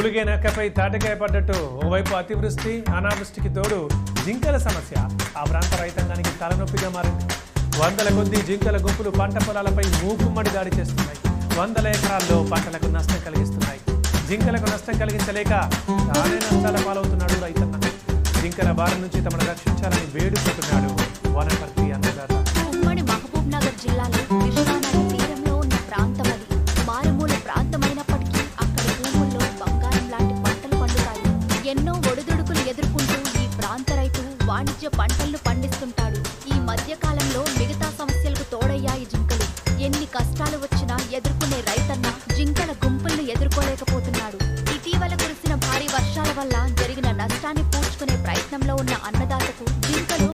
ఊరిగే నక్కపై తాటికాయ పడ్డట్టు. ఓవైపు అతివృష్టి అనావృష్టికి తోడు జింకల సమస్య. ఆ ప్రాంత రైతాంగానికి తలనొప్పిగా మారింది. వందల కొద్ది జింకల గుంపులు పంట పొలాలపై మూకుమ్మడి దాడి చేస్తున్నాయి. వందల ఎకరాల్లో పంటలకు నష్టం కలిగిస్తున్నాయి. జింకలకు నష్టం కలిగించలేక తానే నష్టాల పాలవుతున్నాడు రైతన్న. జింకల బారి నుంచి తమను రక్షించాలని వేడుకుంటున్నాడు ఎన్నో ఒడిదుడుకులు ఎదుర్కొంటూ ఈ ప్రాంత రైతు వాణిజ్య పంటలను పండిస్తుంటాడు ఈ మధ్య కాలంలో మిగతా సమస్యలకు తోడయ్యాయి జింకలు. ఎన్ని కష్టాలు వచ్చినా ఎదుర్కొనే రైతన్న జింకల గుంపులను ఎదుర్కోలేకపోతున్నాడు. ఇటీవల కురిసిన భారీ వర్షాల వల్ల జరిగిన నష్టాన్ని పూడ్చుకునే ప్రయత్నంలో ఉన్న అన్నదాతకు జింకలు